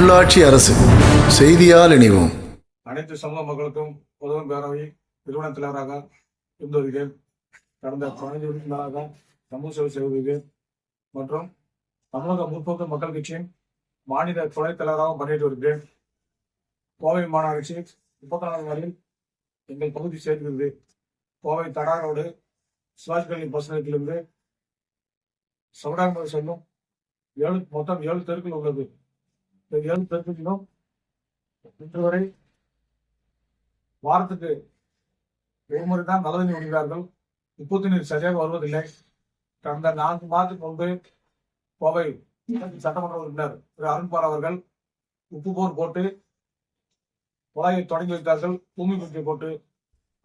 உள்ளாட்சி அரசு. செய்தியால் இணைவோம். அனைத்து சமூக மக்களுக்கும் உதவும் பேரவை நிறுவன தலைவராக இருந்து வருகிறேன் கடந்த பதினைந்து வருஷம் சமூக சேவை செய்து வருகிறேன் மற்றும் தமிழக முற்போக்கு மக்கள் கட்சியின் மாநில துணைத் தலைவராக பணியாற்றி வருகிறேன். கோவை மாநகராட்சி முப்பத்தி நாலு வரையில் எங்கள் பகுதி சேர்க்கிறது கோவை தடா ரோடு சிவாஜி கல்வி பஸ் நிலையத்திலிருந்து சவுடாங்குடி செல்லும் ஏழு மொத்தம் ஏழு தெருக்கள் உள்ளது. ஏழு தெருக்களிலும் இன்று வரை வாரத்துக்கு ஒருமுறை தான் நல்ல தண்ணி விடுகிறார்கள். உப்பு நீர் சரியாக வருவதில்லை. கடந்த நான்கு மாதத்துக்கு முன்பு கோவை சட்டமன்ற உறுப்பினர் திரு அருண்குமார் அவர்கள் உப்பு போர் போட்டு குழாயை தொடங்கி வைத்தார்கள். பூமி பூஜை போட்டு.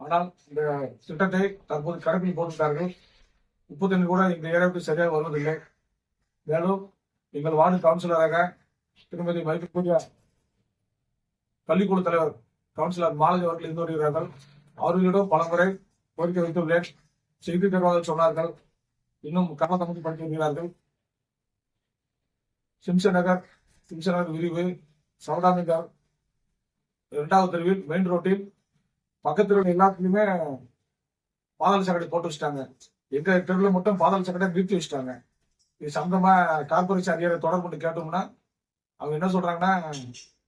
ஆனால் இந்த திட்டத்தை தற்போது கணக்கில் போட்டுவிட்டார்கள் உப்பு தண்ணீர் கூட இந்த ஏரியாவுக்கு சரியாக வருவதில்லை. மேலும் எங்கள் வார்டு கவுன்சிலராக திருமதி மதிப்புக்குரிய பள்ளிக்கூட தலைவர் கவுன்சிலர் மாலதி அவர்கள் இருந்து வருகிறார்கள். அவர்களிடம் பல முறை கோரிக்கை வைத்துள்ளேன். செய்தி தருவார்கள் சொன்னார்கள். இன்னும் கமலத்தமதி படித்து வருகிறார்கள். சிம்சன் நகர் சிம்சன் நகர் விரிவு சவுடாமிகர் இரண்டாவது தெருவில் மெயின் ரோட்டில் பக்கத்தில் உள்ள எல்லாத்துலயுமே பாதாள சாக்கடை போட்டு வச்சுட்டாங்க. எங்க தெருவில் மட்டும் பாதாள சாக்கடை நிறுத்தி வச்சுட்டாங்க. இது சம்பந்தமா கார்பரேஷன் அதிகாரி தொடர்பு கொண்டு கேட்டோம்னா அவங்க என்ன சொல்றாங்கன்னா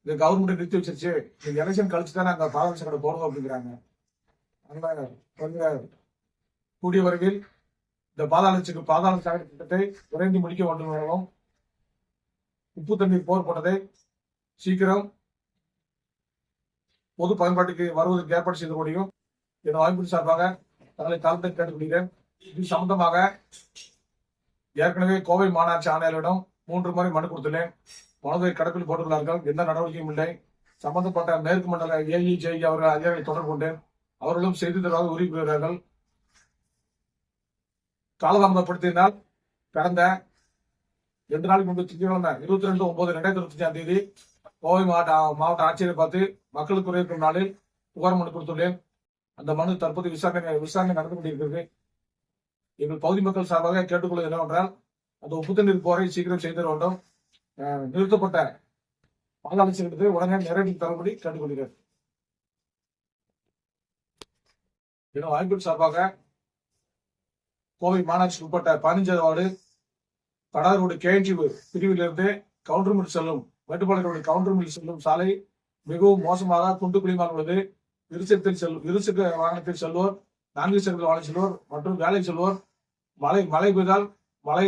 இந்த கவர்மெண்ட் நிறுத்தி வச்சிருச்சு. இந்த எலெக்ஷன் கழிச்சு தான் அந்த பாதாள சாக்கடை போடுவோம் அப்படிங்கிறாங்க. அதனால கொஞ்சம் கூடிய விரைவில் இந்த பாதாளச்சுக்கு பாதாள சாக்கடை திட்டத்தை விரைந்து முடிக்க வேண்டும் எனவும் உப்பு தண்ணீர் போர் போட்டதை சீக்கிரம் பொது பயன்பாட்டுக்கு வருவதற்கு ஏற்பாடு செய்து முடியும் என் வாய்ப்பு சார்பாக தங்களை காலத்தை கேட்டுக்கொள்கிறேன். இது சம்பந்தமாக ஏற்கனவே கோவை மாநாட்சி ஆணையாளரிடம் மூன்று முறை மனு கொடுத்துள்ளேன். மனுவை கடப்பில் போட்டுள்ளார்கள். எந்த நடவடிக்கையும் இல்லை. சம்பந்தப்பட்ட மேற்கு மண்டல ஏஇ ஜேஇ அவர்கள் அதிகாரிகளை தொடர்பு கொண்டேன் அவர்களும் செய்தி தருவாக பெறுகிறார்கள் காலதாமதப்படுத்தினால் கடந்த ரெண்டு நாளைக்கு முன்பு திங்கட்கிழமை இருபத்தி ரெண்டு ஒன்பது ரெண்டாயிரத்தி இருபத்தி அஞ்சாம் தேதி கோவை மாவட்ட மாவட்ட ஆட்சியரை பார்த்து மக்களுக்கு குறை நாளில் புகார் மனு கொடுத்துள்ளேன். அந்த மனு தற்போது விசாரணை விசாரணை நடந்து கொண்டிருக்கிறது. எங்கள் பகுதி மக்கள் சார்பாக கேட்டுக்கொள்வது என்னவென்றால் அந்த உப்பு தண்ணீர் போரை சீக்கிரம் செய்து வேண்டும். நிறுத்தப்பட்ட பாதாள உடனே நேரடி தரும்படி கேட்டுக்கொள்கிறேன் இன்னும் வாய்ப்பு சார்பாக கோவை மாநகராட்சிக்கு உட்பட்ட பதினஞ்சாவது வார்டு கடாரோடு கேஎன்ஜி பிரிவிலிருந்து கவுண்டர் மில் செல்லும் மேட்டுப்பாளையோடு கவுண்டர் மில் செல்லும் சாலை மிகவும் மோசமாக குண்டு குளிமாக உள்ளது. இருசக்கத்தில் செல்லும் இருசக்கர வாகனத்தில் செல்வோர் நான்கு சக்கர வாகனம் செல்வோர் மற்றும் வேலை செல்வோர். மழை மழை பெய்தால் மழை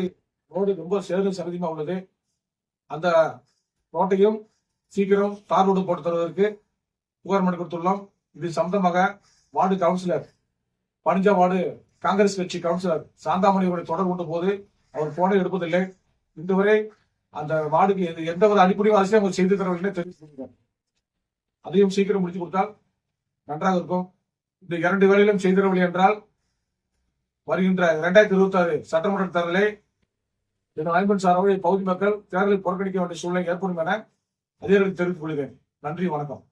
ரோடு ரொம்ப சேர்ந்து சகதியமாக உள்ளது. அந்த ரோட்டையும் சீக்கிரம் தார் ரோடு போட்டு தருவதற்கு புகார் மனு கொடுத்துள்ளோம். இது சம்பந்தமாக வார்டு கவுன்சிலர் பனிஞ்சா வார்டு காங்கிரஸ் கட்சி கவுன்சிலர் சாந்தாமணி அவரை தொடர்பு கொண்ட போது அவர் போனை எடுப்பதில்லை. இந்த வரை அந்த வார்டுக்கு எந்த- எந்த ஒரு அடிப்படையும் அரசியல் அவர் செய்து தரவில்லை தெரிவித்திருக்கிறார் அதையும் சீக்கிரம் முடித்து கொடுத்தால் நன்றாக இருக்கும். இந்த இரண்டு வேலையிலும் செய்திடவில்லை என்றால் வருகின்ற இரண்டாயிரத்தி இருபத்தி ஆறு சட்டமன்ற தேர்தலை என் ஐம்பன் சார்பாக பகுதி மக்கள் தேர்தலை புறக்கணிக்க வேண்டிய சூழ்நிலை ஏற்படும் என அதிகாரிகள் தெரிவித்துக் கொள்கிறேன். நன்றி வணக்கம்.